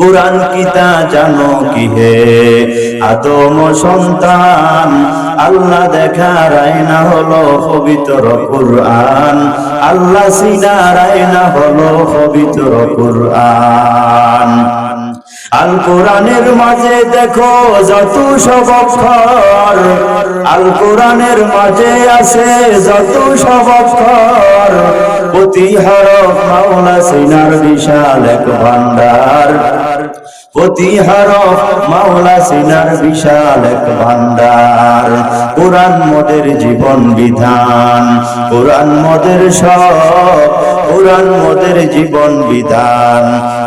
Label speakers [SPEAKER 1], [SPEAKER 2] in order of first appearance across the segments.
[SPEAKER 1] কোরআন কিতা জানো কি হে? আদম সন্তান, আল্লাহ দেখার আয়না হলো পবিত্র কোরআন। আল্লাহ সিনার আয়না হলো পবিত্র কোরআন। আল কোরআনের মাঝে দেখো যত সব অক্ষর। আল কোরআনের মাঝে আছে যত সব অক্ষর। প্রতি হরফ মাওলা সিনার বিশাল এক ভান্ডার। প্রতি মাওলা সিনার বিশাল এক ভান্ডার। কোরআন মোদের জীবন বিধান, কোরআন মোদের সব, কোরআন মোদের জীবন বিধান,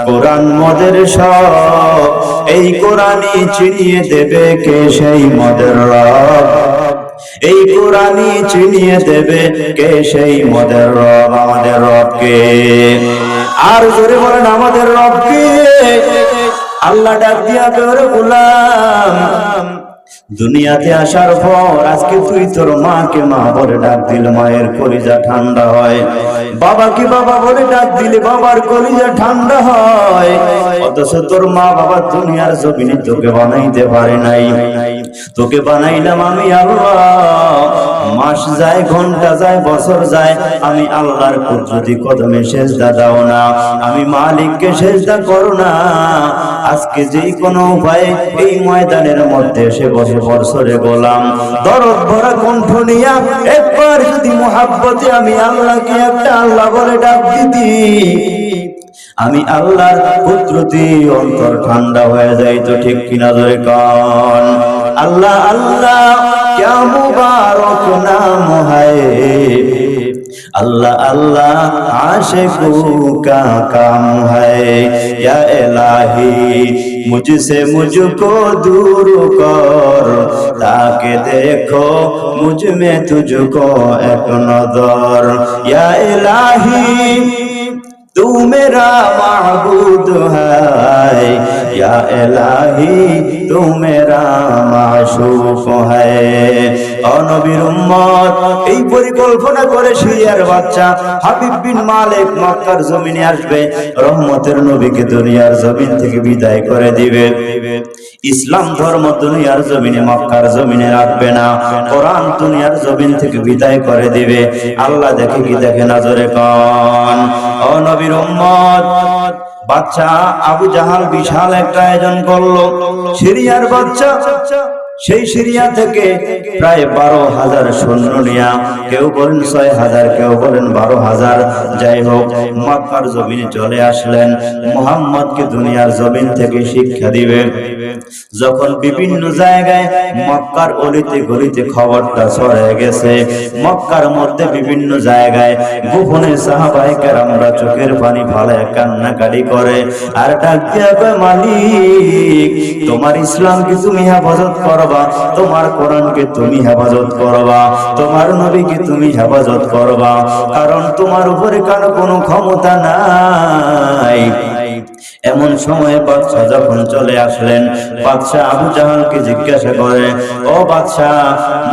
[SPEAKER 1] কোরআন মোদের সব। এই কোরআনই চিনিয়ে দেবে কে সেই মদের রব? এই কোরআনই চিনিয়ে দেবে কে সেই মদের রব, আমাদের রবকে। আর জোরে বলেন, আমাদের রবকে। আল্লাহ ডাক দিয়া করে গোলাম। দুনিয়াতে আসার পর আজকে তুই তোর মাকে মা বলে ডাক দিল, মায়ের কলিজা ঠান্ডা হয়। বাবাকে বাবা বলে ডাক দিলে, বাবার কলিজা ঠান্ডা হয়। অথচ তোর মা বাবা দুনিয়ার জমিনে তোকে বানাইতে পারে নাই। তোকে বানাইলাম আমি আল্লাহ। মাস যায়, ঘণ্টা যায়, বছর যায়, আমি আল্লাহর কুদরতি কদমে সেজদা দাও না। আমি মালিককে সেজদা করো না। আজকে যেই কোনো উপায়ে এই ময়দানের মধ্যে এসে বসে বর্ষরে গোলাম। দরদ ভরা কণ্ঠ নিয়া একবার যদি মোহাব্বতে আমি আল্লাহকে একটা আল্লাহ বলে ডাক দিতি, আমি আল্লাহর কুদরতি অন্তর ঠান্ডা হয়ে যাই তো ঠিক কিনা ধরে কন। আল্লাহ আল্লাহ क्या मुबारक नाम है अल्लाह अल्लाह आशिकों का काम है या इलाही मुझसे मुझको दूर कर ताकि देखो मुझ में तुझको एक नजर या इलाही तू मेरा महबूद है या इलाही রহমতের নবীকে দুনিয়ার জমিন থেকে বিদায় করে দিবে। ইসলাম ধর্ম দুনিয়ার জমিনে, মক্কার জমিনে রাখবে না। কোরআন দুনিয়ার জমিন থেকে বিদায় করে দিবে। আল্লাহ দেখে কি দেখে নজরে কন। অনবির উম্মত বাচ্চা আবু জাহাল বিশাল একটা আয়োজন করল। সিরিয়ার বাচ্চা সেই সিরিয়া থেকে প্রায় বারো হাজার সৈন্য নিয়া কেউ বলেন ছয় হাজার, কেউ বলেন বারো হাজার। যাই হোক মক্কার জমিনে চলে আসলেন। মোহাম্মদকে দুনিয়ার জমিন থেকে শিক্ষা দিবে। যখন বিভিন্ন জায়গায় মক্কার অলিতে গলিতে খবরটা ছড়ে গেছে, মক্কার মধ্যে বিভিন্ন জায়গায় গোপনে সাহাবাই আমরা চোখের পানি ফালে কান্নাকাটি করে আর ডাক মালিক তোমার ইসলামকে তুমি হেফাজত করবা, তোমার কোরআনকে তুমি হেফাজত করবা, তোমার নবীকে তুমি হেফাজত করবা, কারণ তোমার উপরে কারও কোনো ক্ষমতা নাই। এমন সময় বাদশাহ যখন চলে আসলেন, বাদশাহ আবু জাহালকে জিজ্ঞাসা করে, ও বাদশাহ,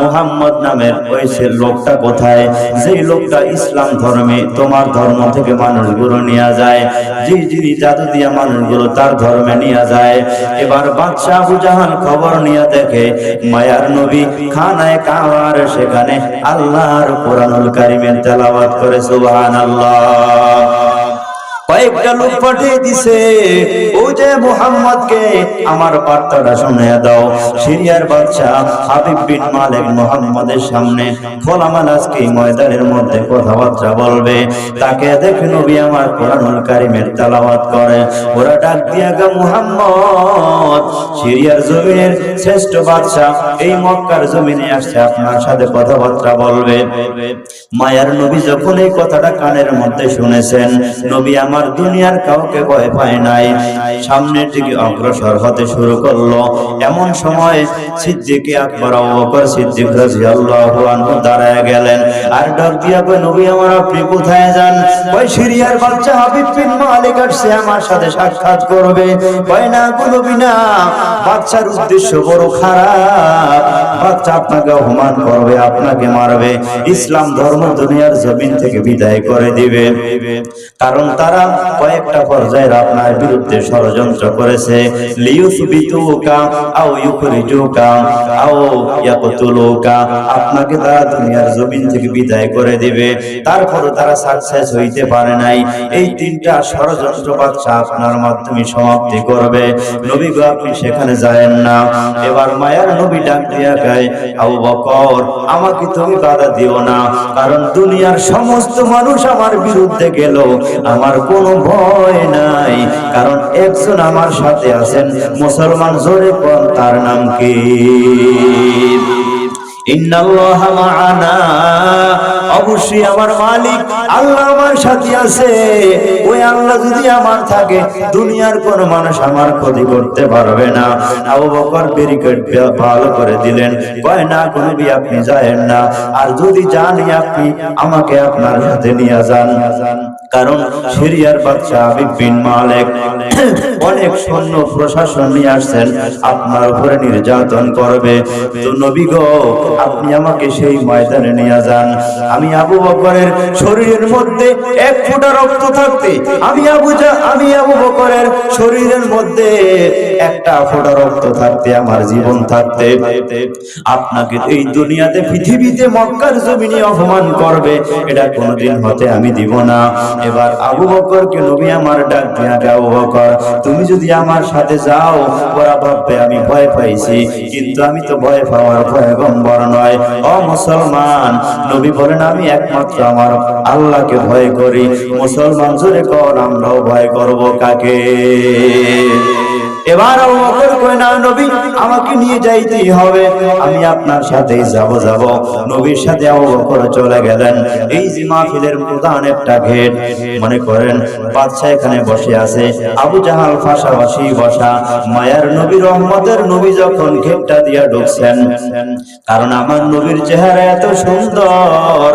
[SPEAKER 1] মুহাম্মদ নামের ওই সে লোকটা কোথায়? যে লোকটা ইসলাম ধর্মে তোমার ধর্ম থেকে মানুষগুলো নিয়ে যায় যে যিনি জাদু দিয়া মানুষগুলো তার ধর্মে নিয়ে যায়। এবার বাদশাহ আবু জাহাল খবর নিয়ে দেখে, মায়ার নবী খানায় কাওয়ার সেখানে আল্লাহর কোরআনুল কারিমের তেলাওয়াত করে, সুবহানাল্লাহ। তাকে দেখে নবী আমার কোরআনুল কারিমের করে। ওরা ডাক দিয়া, গা সিরিয়ার জমিনের শ্রেষ্ঠ বাদশা এই মক্কার জমিনে আসছে, আপনার সাথে কথাবার্তা বলবে। মায়ার নবী যখন এই কথাটা কানের মধ্যে শুনেছেন, নবী আমার দুনিয়ার কাউকে ভয় পায় নাই। সামনের দিকে অগ্রসর হতে শুরু করল। এমন সময় সিদ্দিকে আকবর, আবু বকর সিদ্দিক রাদিয়াল্লাহু আনহু দাঁড়ায় গেলেন। আর ডাক দিয়া কয়, নবী আমার, আপনি কোথায় যান? কয়, সিরিয়ার বাচ্চা হাবিব বিন মালিক আসছে, আমার সাথে সাক্ষাৎ করবে। কয়, না বলবি না। বাচ্চার উদ্দেশ্য বড় খারাপ। বাচ্চা আপনাকে অপমান করবে, আপনাকে মারবে। ইসলাম ধর্ম দুনিয়ার জমিন থেকে বিদায় করে দিবে। কারণ তারা কয়েকটা পর্যায়ের আপনার বিরুদ্ধে ষড়যন্ত্র করেছে। আপনাকে তারা দুনিয়ার জমিন থেকে বিদায় করে দিবে। তারা সাকসেস হইতে পারে নাই। এই তিনটা ষড়যন্ত্র আপনার মাধ্যমে সমাপ্তি করবে। নবী আপনি সেখানে যায়েন না। এবার মায়ার নবী ডাক দিয়া গায় বকর, আমাকে তুমি বাধা দিও না। কারণ দুনিয়ার সমস্ত মানুষ আমার বিরুদ্ধে গেল। আমার কোনো ভয় নাই। কারণ একজন আমার সাথে আছেন, মুসলমান জোরে কোন তার নাম কি? অবশ্যই আমার মালিক আল্লাহ আমার আছে। ওই আল্লাহ যদি আমার থাকে, দুনিয়ার কোন মানুষ আমার ক্ষতি করতে পারবে না। আবু বকর ভালো করে দিলেন। কয়, না কোনো আপনি যায়েন না। আর যদি জানি আপনি আমাকে আপনার সাথে নিয়ে যান। কারণ সিরিয়ার বাচ্চা আবিব বিন মালিক। অনেক সৈন্য প্রশাসন নিয়ে আসছেন, আপনার উপরে নির্যাতন করবে। তো নবী গো, আপনি আমাকে সেই ময়দানে নিয়ে যান। আমি আবু বকরের শরীরের মধ্যে এক ফোঁটা রক্ত থাকতে, আমি আবু আমি আবু বকরের শরীরের মধ্যে একটা ফোঁটা রক্ত থাকতে, আমার জীবন থাকতে। আপনাকে এই দুনিয়াতে, পৃথিবীতে, মক্কার জমিনে অপমান করবে। এটা কোনোদিন হতে আমি দিব না। এবার আবু বকরকে নবী আমার ডাক দিয়া যাও বকর, তুমি যদি আমার সাথে যাও, ওরা ভাববে আমি ভয় পাইছি। কিন্তু আমি তো ভয় পাওয়ার পয়গম্বর নয়। অ মুসলমান, নবী বলেন, আমি একমাত্র আমার আল্লাহকে ভয় করি। মুসলমান জোরে কর আমরাও ভয় করব কাকে? এবার আবু বকর কয়, না নবী, আমাকে নিয়ে যাইতেই হবে। আমি আপনার সাথেই যাব যাব। নবীর সাথে আবু বকর চলে গেলেন। এই যে মাহফিলের প্রধান একটা ঘেট মনে করেন বাদশা এখানে বসে আছে। আবু জাহাল পাশাপাশি বসা। মায়ার নবী রহমতের নবী যখন ঘেটটা দিয়া ঢুকছেন, কারণ আমার নবীর চেহারা এত সুন্দর।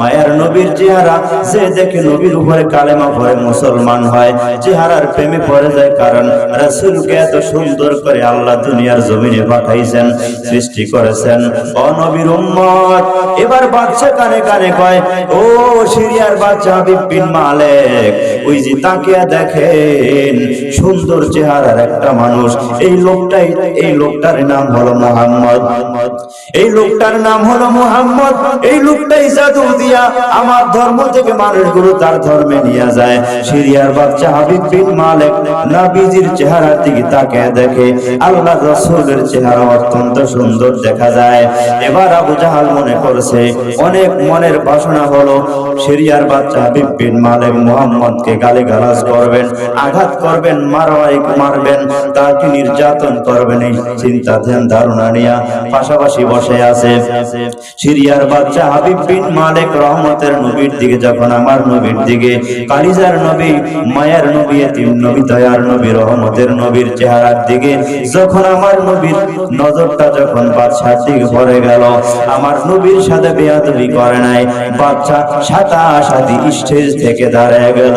[SPEAKER 1] মায়ার নবীর চেহারা যে দেখে নবীর উপরে কালেমা পড়ে মুসলমান হয়, চেহারার প্রেমে পড়ে যায়, কারণ রাসূলকে এত সুন্দর করে আল্লাহ দুনিয়ার জমিনে পাঠাইছেন, সৃষ্টি করেছেন। ও নবীর উম্মত, এবার বাচ্চা কানে কানে কয়, ও সিরিয়ার বাচ্চা বিপিন মালিক ওই যে তাকিয়া দেখেন, সুন্দর চেহারার একটা মানুষ। এই লোকটাই, এই লোকটার নাম হলো মোহাম্মদ। এই লোকটার নাম হলো মোহাম্মদ। এই লোকটাই জাদু দিয়া আমার ধর্ম থেকে মানুষগুলো তার ধর্মে নিয়ে যায়। সিরিয়ার বাচ্চা হাবিব বিন মালিক নবীজির চেহারার দিকে তাকে দেখে আল্লাহ রসুলের চেহারা অত্যন্ত সুন্দর দেখা যায়। এবার আবু জাহাল মনে করছে, অনেক মনের বাসনা হলো সিরিয়ার বাচ্চা হাবিব বিন মালিক মোহাম্মদকে গালি গালাজ করবেন, আঘাত করবেন মারওয়াই মারবেন, তাকে নির্যাতন করবেন এই চিন্তা ধ্যান ধারণা নিয়ে পাশাপাশি বসে আছে। সিরিয়ার বাচ্চা হাবিব বিন মালিক রহমতের নবীর দিকে, যখন আমার নবীর দিকে, কালিজার নবী, মায়ার নবী, এতিম নবী, দয়ার নবী, রহমতের নবীর চেহারার দিকে, যখন আমার নবীর নজরটা যখন বাচ্চার দিকে পড়ে গেল, আমার নবীর সাথে বেয়াদবি করে নাই বাচ্চা সাতা সাথী স্টেজ থেকে দাঁড়ায় গেল।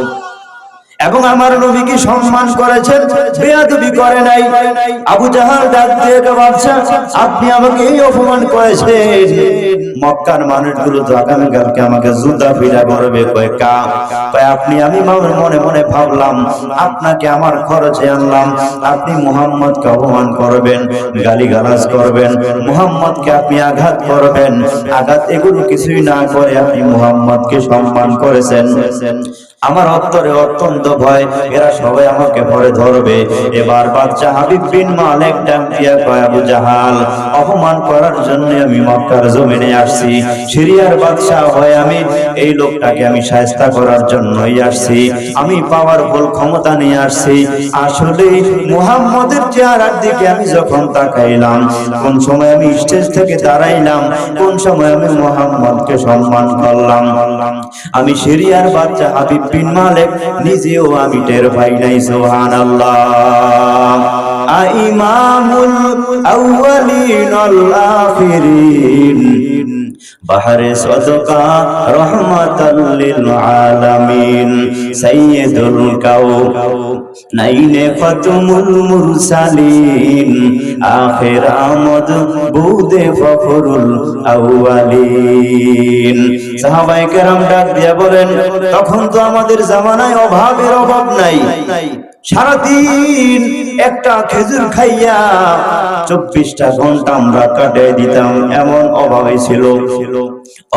[SPEAKER 1] এবং আমার নবীকে সম্মান করেছেন, বেয়াদবি করে নাই। আবু জাহাল ডাক দিয়ে বাচ্চা আপনি আমাকে এই অপমান করেছেন। মক্কার মানুষগুলো তো আগামীকালকে আমাকে জুতা ফিরা করবে, কয়, কা কয়, আপনি, আমি মনে মনে ভাবলাম, আপনাকে আমার খরচে আনলাম। আপনি মুহাম্মদকে অপমান করবেন গালি গালাজ করবেন, মুহাম্মদকে আপনি আঘাত করবেন। আঘাত এগুলো কিছুই না করে আপনি মুহাম্মদকে সম্মান করেছেন। আমার অন্তরে অত্যন্ত ভয়। এরা সবাই আমাকে পরে ধরবে। এবার বাচ্চা হাবিব বিন মালিক ডাক দিয়া কয়, আবু জাহাল, অপমান করার জন্য আমি মক্কার জমিনে আসছি। সিরিয়ার বাদশাহ হয়ে আমি এই লোকটাকে আমি সায়স্তা করার জন্যই আসছি। আমি পাওয়ারফুল ক্ষমতা নিয়ে আসছি। আসলে মুহাম্মদের চেহারার দিকে আমি যখন তাকাইলাম, কোন সময় আমি স্টেজ থেকে দাঁড়াইলাম, কোন সময় আমি মুহাম্মদকে সম্মান করলাম। আমি সিরিয়ার বাচ্চা হাবিব বিন মালিক, নিজেও আমি টের পাই নাই, সুবহানাল্লাহ। আইমামুল আউয়ালিন আল আখিরিন। বাহারে সদকা রহমাতাল্লিল কাউ নাইনে মুরসালিন, আখির আমদ বুদে ফখরুল আউয়ালিন। সাহাবায়ে কেরাম ডাক দিয়া বলেন, তখন তো আমাদের জামানায় অভাবের অভাব নাই। সারাদিন একটা খেজুর খাইয়া চব্বিশটা ঘণ্টা আমরা কাটিয়ে দিতাম, এমন অভাবে ছিল।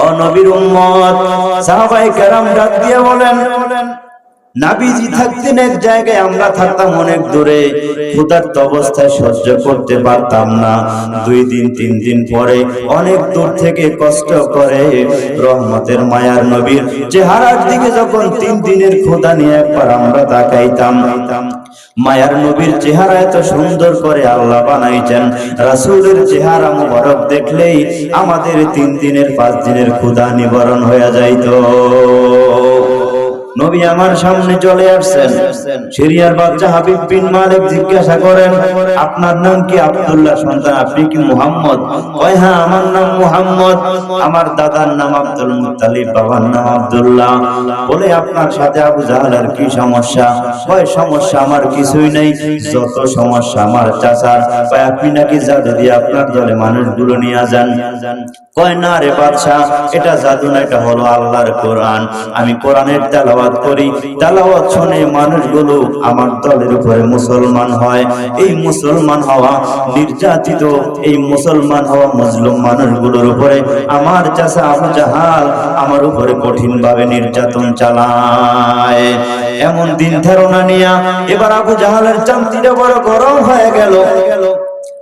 [SPEAKER 1] অনবির সাহাবাই কেরাম ডাক দিয়ে বলেন নাবিজি থাকতেন এক জায়গায়, আমরা থাকতাম অনেক দূরে। ক্ষুধার্ত অবস্থায় সহ্য করতে পারতাম না। দুই দিন, তিন দিন পরে অনেক দূর থেকে কষ্ট করে রহমতের মায়ার নবীর চেহারার দিকে যখন তিন দিনের ক্ষুধা নিয়ে একবার আমরা তাকাইতাম, মায়ার নবীর চেহারা এত সুন্দর করে আল্লাহ বানাইছেন। রাসূলের চেহারা মুবারক দেখলেই আমাদের তিন দিনের, পাঁচ দিনের ক্ষুধা নিবারণ হয়ে যাইতো। নবী আমার সামনে চলে আসছেন। সিরিয়ার বাচ্চা হাবিব বিন মালিক জিজ্ঞাসা করেন, আপনার নাম কি আব্দুল্লাহ? সন্তান আপনি কি মুহাম্মদ? কয় হ্যাঁ আমার নাম মুহাম্মদ। আমার দাদার নাম আব্দুল মুত্তালিব, বাবার নাম আব্দুল্লাহ। বলে, আপনার সাথে আবু জাহালের কি সমস্যা? কয়, সমস্যা আমার কিছুই নেই। যত সমস্যা আমার চাচার আপনি নাকি জাদু দিয়ে আপনার দলে মানুষগুলো নিয়ে যান? কয়, না রে বাদশা, এটা জাদু না, এটা হলো আল্লাহর কোরআন। আমি কোরআনের তেলাওয়াত করি। তেলাওয়াত শুনে মানুষগুলো আমার দলের উপরে মুসলমান হয়। এই মুসলমান হওয়া নির্যাতিত, এই মুসলমান হওয়া মুসলিম মানুষগুলোর উপরে আমার চাষা আবু জাহাল আমার উপরে কঠিন ভাবে নির্যাতন চালায়। এমন দিন ধারণা নিয়া এবার আবু জাহালের চামতিটা বড় গরম হয়ে গেল।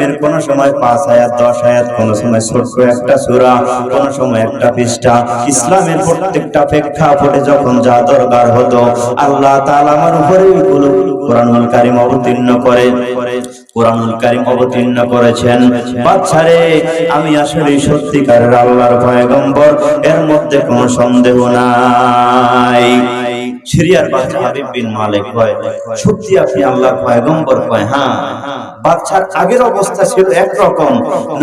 [SPEAKER 1] কারিমের কোন সময় পাঁচ আয়াত, দশ আয়াত, কোন সময় ছোট্ট একটা সূরা, কোন সময় একটা পৃষ্ঠা। ইসলামের প্রত্যেকটা প্রেক্ষাপটে যখন যা দরকার হতো, আল্লাহ তাআলা আমার উপরে ওইগুলো কোরআনুল কারিম অবতীর্ণ করে, কোরআনুল কারিম অবতীর্ণ করেছেন। বাচ্চারে আমি আসলে সত্যিকারের আল্লাহর পয়গম্বর, এর মধ্যে কোনো সন্দেহ নাই। সিরিয়ার বাচ্চা হাবিব বিন মালিক কয় সত্যি আপনি আল্লাহর পয়গম্বর কয় হ্যাঁ। বাচ্চার আগের অবস্থা ছিল একরকম।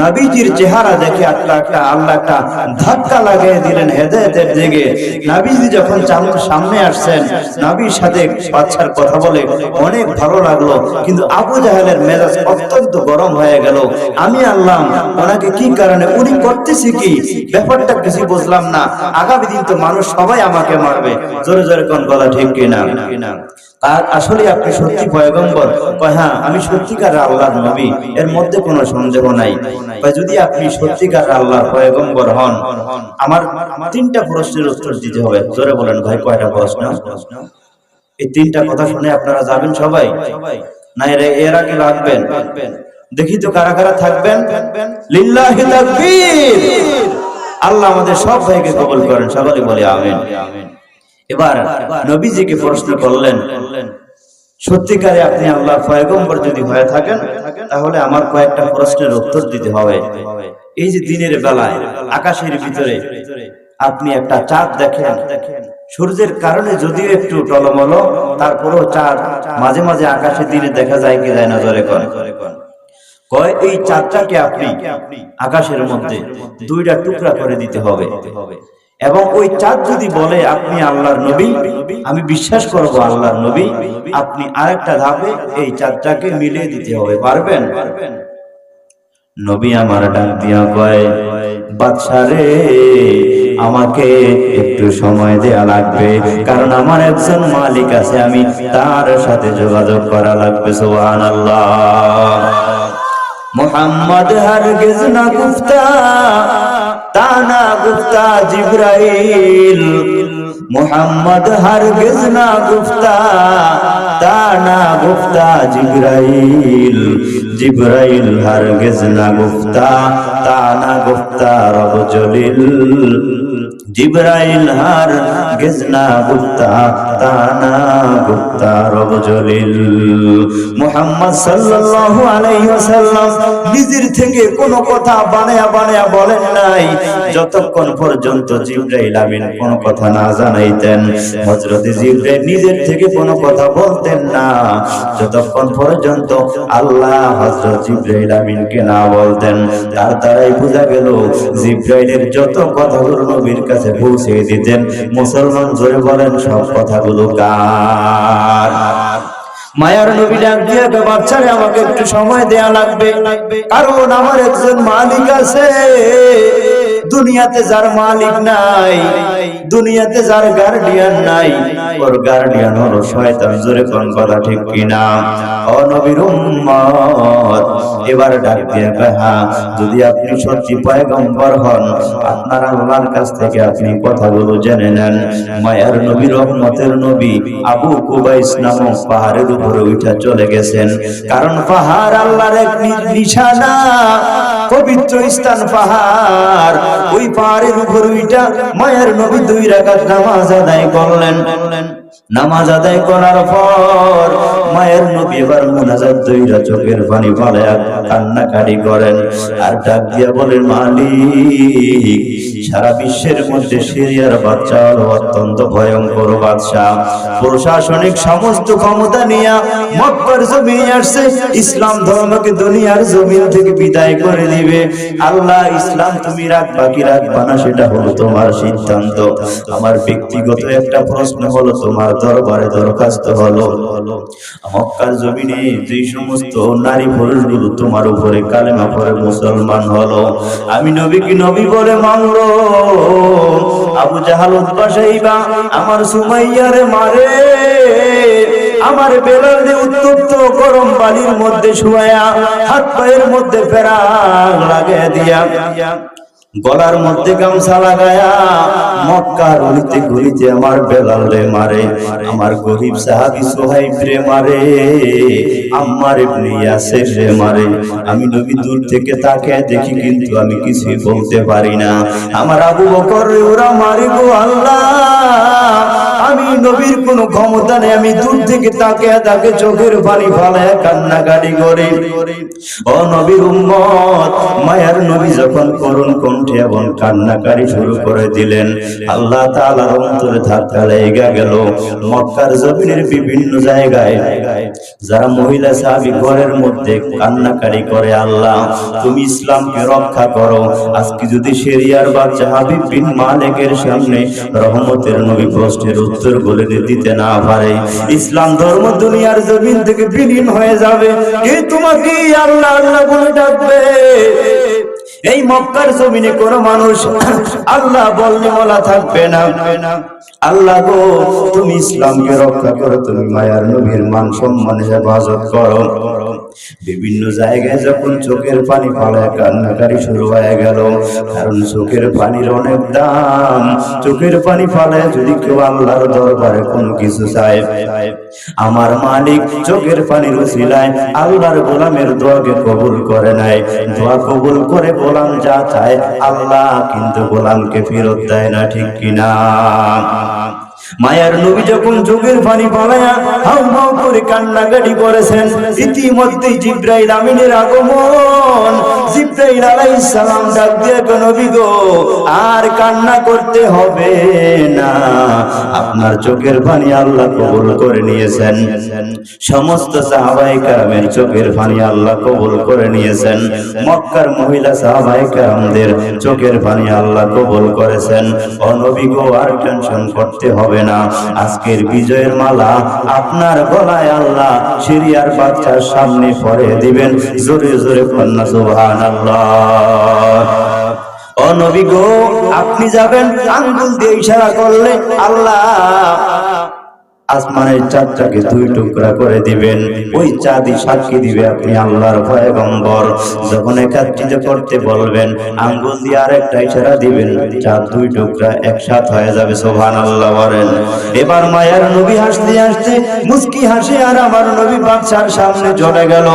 [SPEAKER 1] নবীজির চেহারা দেখে আল্লাহ একটা আল্লাহ একটা ধাক্কা লাগিয়ে দিলেন হেদায়েতের দিকে। নবীজি যখন সামনে আসছেন, নবীর সাথে বাচ্চার কথা বলে অনেক ভালো লাগল, কিন্তু আবু জাহেলের মেজাজ অত্যন্ত গরম হয়ে গেল। আমি আল্লাহ ওনাকে কি কারণে? উনি করতেছি কি? ব্যাপারটা কিছু বুঝলাম না। আগামী দিন তো মানুষ সবাই আমাকে মারবে। জোরে জোরে কোন গলা ঠিক কিনা? আর আসলে আপনি সত্যি পয়গম্বর? কয় হ্যাঁ আমি সত্যিকার আল্লাহর নবী, এর মধ্যে কোনো সন্দেহ নাই। যদি আপনি সত্যিকার আল্লাহর পয়গম্বর হন, আমার তিনটা প্রশ্নের উত্তর দিতে হবে। জোরে বলেন, ভাই, কয়টা প্রশ্ন? এই তিনটা কথা শুনে আপনারা যাবেন সবাই? না, এর এর আগে রাখবেন দেখি তো কারা কারা থাকবেন। লিল্লাহি তাকবীর! আল্লাহ আমাদের সব ভাইকে কবুল করেন। সকলে বলে আমিন। এবার নবীজিকে প্রশ্ন করলেন, সত্যিকারে আপনি আল্লাহর পয়গম্বর যদি হয়ে থাকেন, তাহলে আমার কয়েকটা প্রশ্নের উত্তর দিতে হবে। এই যে দিনের বেলায়, আকাশের ভিতরে আপনি একটা চাঁদ দেখেন, সূর্যের কারণে যদিও একটু টলমল, তারপরেও চাঁদ মাঝে মাঝে আকাশে দিনে দেখা যায় কি যায় নজরে করে কয়, এই চাঁদটাকে আপনি আকাশের মধ্যে দুইটা টুকরা করে দিতে হবে। এবং ওই চাঁদ যদি বলে আপনি আল্লাহর নবী, আমি বিশ্বাস করব আল্লাহর নবী, আপনি আরেকটা ধাপে এই চাঁদটাকে মিলিয়ে দিতে হবে, পারবেন? নবী আমার ডাক দিয়া কয় বাদশারে আমাকে একটু সময় দেয়া লাগবে, কারণ আমার একজন মালিক আছে, আমি তার সাথে যোগাযোগ করা লাগবে সোহান আল্লাহ মোহাম্মদ হরগিজ না গুফতা তানা গুপ্তা জিব্রাইল মোহাম্মদ হরগিজ না গুপ্তা। না জিব্রাইল জিব্রাইল হারগিজ না তা না রব জলিল। জিব্রাইল হার গেজনা গুপ্তা, তানা গুপ্তা রব জলিল। সাল্লাল্লাহু আলাইহি ওয়াসাল্লাম নিজের থেকে কোনো কথা বানায়া বানায়া বলেন নাই। যতক্ষণ পর্যন্ত জিব্রাইল আমিন কোনো কথা না জানাইতেন, হযরত জিব্রাইল নিজের থেকে কোনো কথা বলতেন না। যতক্ষণ পর্যন্ত আল্লাহ হযরত জিব্রাইল আমিনকে না বলতেন, তার দ্বারাই বোঝা গেল জিব্রাইলের যত কথাগুলো নবীর কাছে পৌঁছে দিতেন, মুসলমান জোরে বলেন, সব কথাগুলো কার? মায়ার নবী ডাক দিয়ে বাচ্চারে আমাকে একটু সময় দেয়া লাগবে। কারণ আমার একজন মালিক আছে। দুনিয়াতে যার মালিক নাই, দুনিয়াতে যার গার্ডিয়ান নাই, ওর গার্ডিয়ান হলো শয়তান। জোরে কোন কথা ঠিক কিনা? ও নবীর উম্মত, এবার ডাক দিয়ে হ্যাঁ যদি আপনি সত্যি পয়গম্বর হন, আপনার আল্লাহর কাছ থেকে আপনি কথাগুলো জেনে নেন। মায়ার নবী, রহমতের নবী আবু কুবাইস নামক পাহাড়ের উপরে উঠা চলে গেছেন। কারণ পাহাড় আল্লাহর এক নিশানা। পবিত্র স্থান পাহাড়। ওই পাহাড়ের উপর ওইটা মায়ের নবী দুই রাকাত নামাজ আদায় করলেন। নামাজ আদায় করার পর মায়ের নবী এবার মোনাজাত দইরা চোখের পানি ফলে কান্নাকাটি করেন। আর ডাক দিয়া বলেন, মালিক, সারা বিশ্বের মধ্যে সিরিয়ার বাচ্চা হলো অত্যন্ত ভয়ঙ্কর বাদশাহ। প্রশাসনিক সমস্ত ক্ষমতা নিয়ে মক্কার জমিনে আসছে। ইসলাম ধর্মকে দুনিয়ার জমিন থেকে বিদায় করে দিবে। আল্লাহ, ইসলাম তুমি রাখ বাকি রাখবা না সেটা হলো তোমার সিদ্ধান্ত। আমার ব্যক্তিগত একটা প্রশ্ন হলো, তোমার দরবারে দরখাস্ত হলো। মক্কার জমিনে যে সমস্ত নারী পুরুষগুলো তোমার উপরে কালেমা পরে মুসলমান হলো, আমি নবী কি নবী বলে মানলো। আবু জাহাল উদ্বাসাইবা আমার সুমাইয়ারে মারে, আমার বেলাল দিয়ে উত্তপ্ত গরম বালির মধ্যে শুয়ায়া হাত পায়ের মধ্যে ফেরাক লাগে দিয়া গলার মধ্যে গামছা লাগায়া মক্কার উলিতে ঘুরিতে আমার বেলাল রে মারে, আমার গরিব সাহাবি সোহাইব রে মারে আমার ইবনে ইয়াসির রে মারে। আমি নবী দূর থেকে তাকে দেখি কিন্তু আমি কিছুই বলতে পারি না। আমার আবু বকর ওরা মারিব আল্লাহ। কোনো ক্ষমতা নেই। আমি দূর থেকে তাকে তাকে চোখের পানি ফালায় কান্নাকাটি করে। ও নবীর উম্মত, মায়ার নবী যখন করুণ কণ্ঠে এবং কান্নাকারি শুরু করে দিলেন, আল্লাহ তাআলার অন্তরে ধাক্কা লেগে গেল। মক্কার জমিনের বিভিন্ন জায়গায় যারা মহিলা সাহাবী ঘরের মধ্যে কান্নাকারি করে, আল্লাহ, তুমি ইসলামকে রক্ষা করো। আজকে যদি শেরিয়ার বাচ্চা হাবিব বিন মালিকের সামনে রহমতের নবী প্রশ্নের উত্তর বলে দিতে না পারে। ইসলাম ধর্ম দুনিয়ার জমিন থেকে বিলীন হয়ে যাবে। কে তোমাকে আল্লাহ আল্লাহ বলে ডাকবে? এই মক্কার জমিনে কোন মানুষ আল্লাহ বললে বলা থাকবে না। আল্লাহ গো, তুমি ইসলামকে রক্ষা করো, তুমি মায়ার নবীর মান সম্মান হেফাজত করো। বিভিন্ন জায়গায় যখন চোখের পানি ফালায় কান্নাকারি শুরু হয়ে গেল। কারণ চোখের পানির অনেক দাম। চোখের পানি ফালায় যদি কেউ আল্লাহর দরবারে কোনো কিছু চায়। আমার মালিক চোখের পানির উসিলায় আল্লাহর গোলামের দোয়াকে কবুল করে নাই দোয়া কবুল করে গোলাম যা চায় আল্লাহ কিন্তু গোলামকে ফেরত দেয় না ঠিক কিনা? মায়ার নবী যখন চোখের পানি পালায়া হাউ হাউ করে কান্নাকাটি করেছেন ইতিমধ্যে জিব্রাইল আমিনের আগমন। জিব্রাইল আলাইহিস সালাম ডাক দিয়ে নবী গো, আর কান্না করতে হবে না। আপনার চোখের পানি আল্লাহ কবুল করে নিয়েছেন। সমস্ত সাহাবাই কারামের চোখের পানি আল্লাহ কবুল করে নিয়েছেন। মক্কার মহিলা সাহাবাই কারামদের চোখের পানি আল্লাহ কবুল করেছেন। অনবী গো, আর টেনশন করতে হবে না। আজকের বিজয়ের মালা আপনার গলায় আল্লাহ সিরিয়ার বাচ্চার সামনে পরে দিবেন। জোরে জোরে কন্যা সুবহান আল্লাহ নবী গো, আপনি যাবেন আঙ্গুল দিয়ে ইশারা করলে আল্লাহ আসমানের চাঁদটাকে দুই টুকরা করে দিবেন। ওই চাঁদই সাক্ষী দিবে আপনি আল্লাহর পয়গম্বর। যখন একাত্রিত করতে বলবেন, আঙ্গুল দিয়ে আরেকটা ইশারা দিবেন, চাঁদ দুই টুকরা একসাথ হয়ে যাবে সোভান আল্লাহ বলেন। এবার মায়ার নবী হাসতে হাসতে মুস্কি হাসি আর আমার নবী বাদশার সামনে চলে গেল।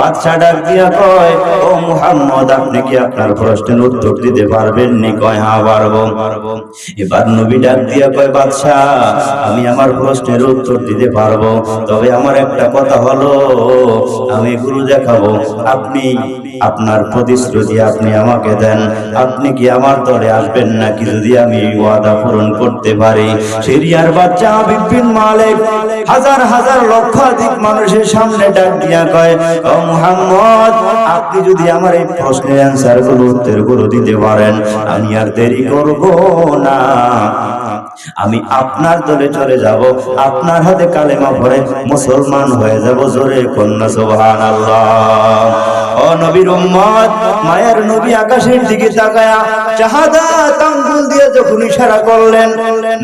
[SPEAKER 1] বাদশা ডাক দিয়া কয়, ও মুহাম্মদ, আপনি কি আপনার প্রশ্নের উত্তর দিতে পারবেন নি? কয় হ্যাঁ পারব। এবার নবী ডাক দিয়া কয়, বাদশা, আমি আমার প্রশ্নের উত্তর দিতে পারব। তবে আমার একটা কথা হলো, আমি গুরু দেখাবো। আপনি আপনার প্রতিশ্রুতি আপনি আমাকে দেন। আপনি কি আমার দলে আসবেন নাকি যদি আমি ওয়াদা পূরণ করতে পারি? সিরিয়ার বাচ্চা বিপিন মালিক হাজার হাজার লক্ষাধিক মানুষের সামনে ডাক দিয়া কয়, ও মুহাম্মদ, আপনি যদি আমার এই প্রশ্নের অ্যান্সারগুলো উত্তরগুলো দিতে পারেন, আমি আর দেরি করব না। আমি আপনার দলে চলে যাব। আপনার হাতে কালেমা পড়ে মুসলমান হয়ে যাব জোরে কন্যা সোহান আল্লাহ ও নবীর উম্মত, মায়ের নবী আকাশের দিকে তাকায়া চাহাদা তাঙ্গুল দিয়ে যখন ইশারা করলেন,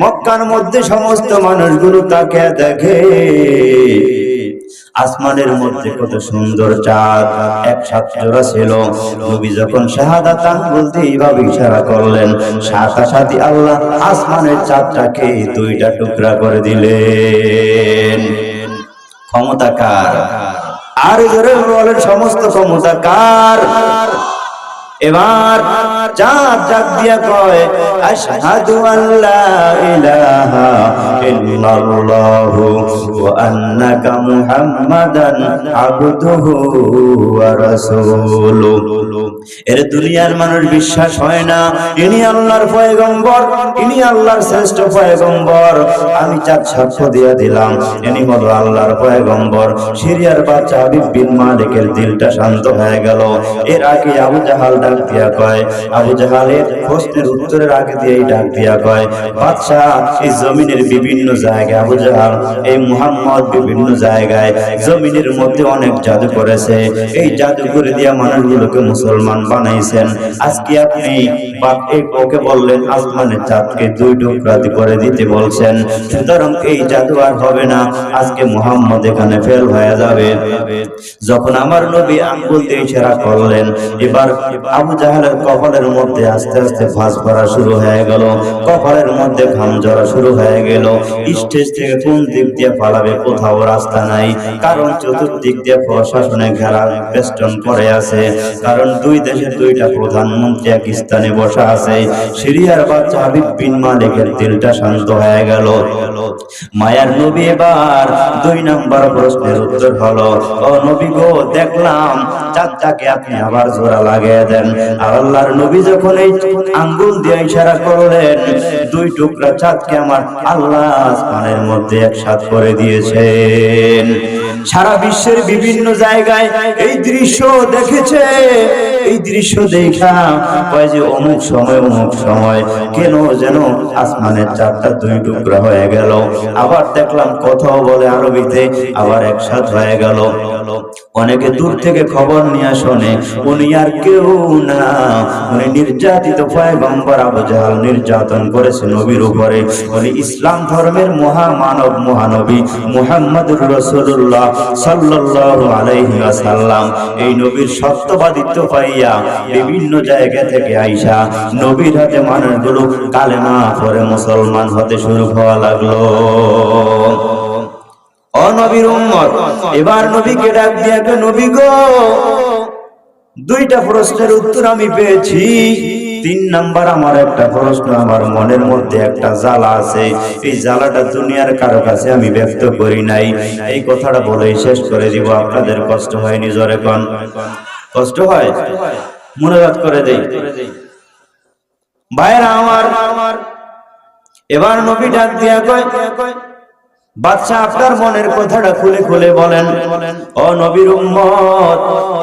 [SPEAKER 1] মক্কার মধ্যে সমস্ত মানুষগুলো তাকে দেখে আসমানের মধ্যে কত সুন্দর চাঁদ, একসাথে জোড়া ছিল। নবী যখন শাহাদাত বলতে এইভাবে ইশারা করলেন সাথে সাথে আল্লাহ আসমানের চাঁদটাকে দুইটা টুকরা করে দিলেন। ক্ষমতাকার আর জোরে বলেন, সমস্ত ক্ষমতা কার? এবার চাঁদ ডাক দিয়া কয়, আশহাদু আল্লা ইলাহা ইল্লাল্লাহু ওয়া আন্নাকা মুহাম্মাদান আবদুহু ওয়া রাসূলুহু এর দুনিয়ার মানুষ বিশ্বাস হয় না, ইনি আল্লাহর পয়গম্বর, ইনি আল্লাহর শ্রেষ্ঠ পয়গম্বর। আমি চার সাক্ষ্য দিয়া দিলাম, ইনি হলো আল্লাহর পয়গম্বর। সিরিয়ার বাচ্চা হাবিব বিন মালিকের দিলটা শান্ত হয়ে গেল। এর আগে আবু জাহাল ডাক দিয়া কয়, আবু জাহালের প্রশ্নের উত্তরের আগে দিয়েই ডাক দিয়া কয়, বাদশাহ, এই জমিনের বিভিন্ন জায়গায়, আবু জাহাল, এই মুহাম্মদ বিভিন্ন জায়গায় জমিনের মধ্যে অনেক জাদু করেছে। এই জাদু করে দিয়া মানুষগুলোকে মুসলমান বানাইছেন। আজকে আপনি ওকে বললেন, আসমানের চাঁদকে দুই করে দিতে বলছেন। সুতরাং এই জাদু আর হবে না, আজকে মুহাম্মদ এখানে ফেল হয়ে যাবে। যখন আমার নবী আঙ্গুল দিয়ে ইশারা করলেন, এবার আবু জাহালের কপালের মধ্যে আস্তে আস্তে ফাঁস করা শুরু হয়ে গেল। কপালের মধ্যে ঘাম ঝরা শুরু হয়ে গেল। স্টেজ থেকে কোন দিক দিয়ে পালাবে কোথাও রাস্তা নাই। কারণ চতুর্দিক দিয়ে প্রশাসনে ঘেরা বেষ্টন করে আছে। কারণ দুই দেশের দুইটা প্রধানমন্ত্রী এক স্থানে বসা আছে। সিরিয়ার বাচ্চা হাবিব বিন মালিকের দিলটা শান্ত হয়ে গেল। মায়ার নবী এবার দুই নাম্বার প্রশ্নের উত্তর হলো, ও নবী গো, দেখলাম চাঁদটাকে আপনি আবার জোড়া লাগিয়ে দেন। আল্লাহর নবী যখন এই আঙ্গুল দিয়ে ইশারা করলেন, দুই টুকরা চাঁদকে আমার আল্লাহ আসমানের মধ্যে একসাথ করে দিয়েছেন। সারা বিশ্বের বিভিন্ন জায়গায় এই দৃশ্য দেখেছে। এই দৃশ্য দেখা কয় যে অমুক সময় অমুক সময় কেন যেন আসমানের চারটা দুই টুকরা হয়ে গেল। আবার দেখলাম কথাও বলে আরবিতে, আবার একসাথ হয়ে গেল। অনেকে দূর থেকে খবর নিয়ে শোনে উনি আর কেউ না। উনি নির্যাতিত পয়গম্বর আবু জাহাল নির্যাতন করেছে নবীর উপরে। উনি ইসলাম ধর্মের মহামানব, মহানবী মুহাম্মদুর রাসূলুল্লাহ সাল্লাল্লাহু আলাইহি ওয়াসাল্লাম। এই নবীর সত্যবাদিত্ব পাইয়া বিভিন্ন জায়গা থেকে আইসা নবীর হাতে মানুষগুলো কালেমা পরে মুসলমান হতে শুরু হওয়া লাগল। ও নবীর উম্মত, এবার নবীকে ডাক দিয়া নবী গো, দুইটা প্রশ্নের উত্তর আমি পেয়েছি। তিন নাম্বার আমার একটা প্রশ্ন, আমার মনের মধ্যে একটা জ্বালা আছে। এই জ্বালাটা দুনিয়ার কারও কাছে আমি ব্যক্ত করি নাই। এই কথাটা বলেই শেষ করে দিব, আপনাদের কষ্ট হয়নি জোরে কন। কষ্ট হয় মনোজাত করে দেই। ভাইরা আমার এবার নবী ডাক দিয়া কয় বাদশাহ আপনার মনের কথাটা খুলে খুলে বলেন, ও নবীর উম্মত,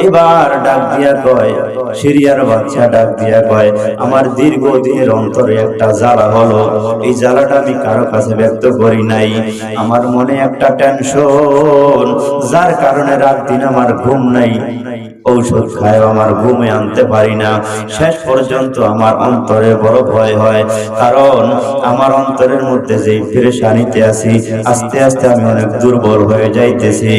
[SPEAKER 1] এবার ডাক দিয়া কয়, সিরিয়ার বাচ্চা ডাক দিয়া কয়, আমার দীর্ঘদিনের অন্তরে একটা জ্বালা হলো। এই জ্বালাটা আমি কারও কাছে ব্যক্ত করি নাই। আমার মনে একটা টেনশন যার কারণে রাত দিন আমার ঘুম নাই। ঔষধ খায় আমার ঘুমে আনতে পারি না। শেষ পর্যন্ত আমার অন্তরে বড় ভয় হয়। কারণ আমার অন্তরের মধ্যে যে পেরেশানিতে আছি আজ আস্তে আস্তে আমি অনেক দুর্বল হয়ে যাইতেছি।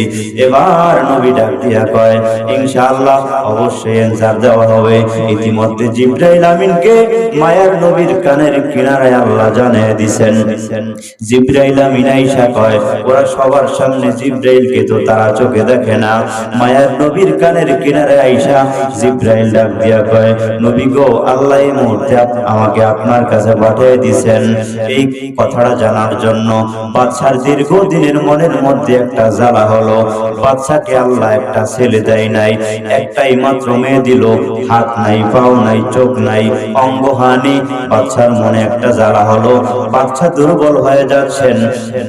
[SPEAKER 1] এবার নবী ডাক দিয়া কয়, ইনশাআল্লাহ অবশ্যই এনসার দেওয়া হবে। ইতিমধ্যে জিব্রাইল আমিনকে মায়ার নবীর কানের কিনারায় আল্লাহ জানিয়ে দিছেন। জিব্রাইল আমিন আইসা কয়, ওরা সবার সামনে জিব্রাইলকে তো তারা চোখে দেখে না। মায়ার নবীর কানের কিনারে আইসা জিব্রাইল ডাক দিয়া কয়, নবী গো, আল্লাহ এই মুহূর্তে আমাকে আপনার কাছে পাঠিয়ে দিছেন। এই কথাটা জানার জন্য বাদশার দীর্ঘদিনের মনের মধ্যে একটা জ্বালা হলো। বাদশাকে আল্লাহ একটা ছেলে দেয় নাই। একটাই মাত্র মেয়ে দিল। হাত নাই, পাও নাই, চোখ নাই অঙ্গহানি বাদশার মনে একটা জ্বালা হলো। বাদশা দুর্বল হয়ে যাচ্ছেন।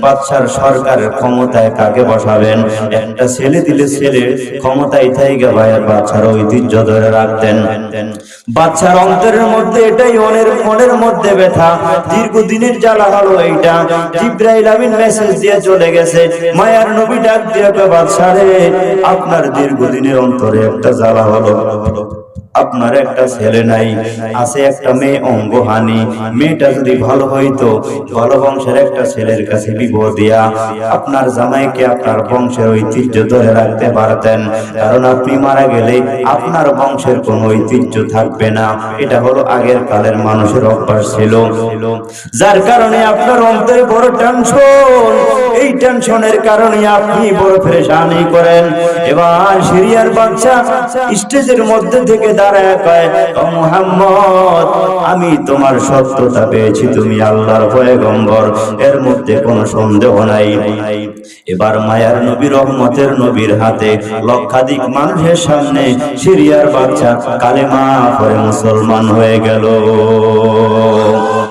[SPEAKER 1] বাদশার সরকারের ক্ষমতায় কাকে বসাবেন? একটা ছেলে দিলে ছেলে ক্ষমতায় থেকে ভাইয়ের বাচ্চার ঐতিহ্য ধরে রাখতেন। বাচ্চার অন্তরের মধ্যে এটাই মনের মনের মধ্যে ব্যথা। দীর্ঘদিনের জ্বালা হলো এইটা। জিব্রাইল আমিন মেসেজ দিয়ে চলে গেছে। মায়ার নবী ডাক দিয়ে কয়, বাদশা রে আপনার দীর্ঘদিনের অন্তরে একটা জ্বালা হলো। আপনার একটা ছেলে নাই, আছে একটা মেয়ে, অঙ্গহানি। মেয়েটা যদি ভালো হইতো ভালো বংশের একটা ছেলের কাছে বিবাহ দিয়া আপনার জামাইকে আপনার বংশের ঐতিহ্য ধরে রাখতে পারতেন। কারণ আপনি মারা গেলে আপনার বংশের কোনো ঐতিহ্য থাকবে না। এটা হলো আগের কালের মানুষের অভ্যাস ছিল। যার কারণে আপনার অন্তরে বড় টেনশন এই টেনশনের কারণে আপনি বড় পরেশানি করেন। এবার সিরিয়ার বাচ্চা স্টেজের মধ্যে থেকে দাঁড়ায় কয়, ও মুহাম্মদ, আমি তোমার সত্যতা পেয়েছি, তুমি আল্লাহর পয়গম্বর, এর মধ্যে কোনো সন্দেহ নাই। এবার মায়ার নবী রহমতের নবীর হাতে লক্ষাধিক মানুষের সামনে সিরিয়ার বাচ্চা কালেমা মুসলমান হয়ে গেল।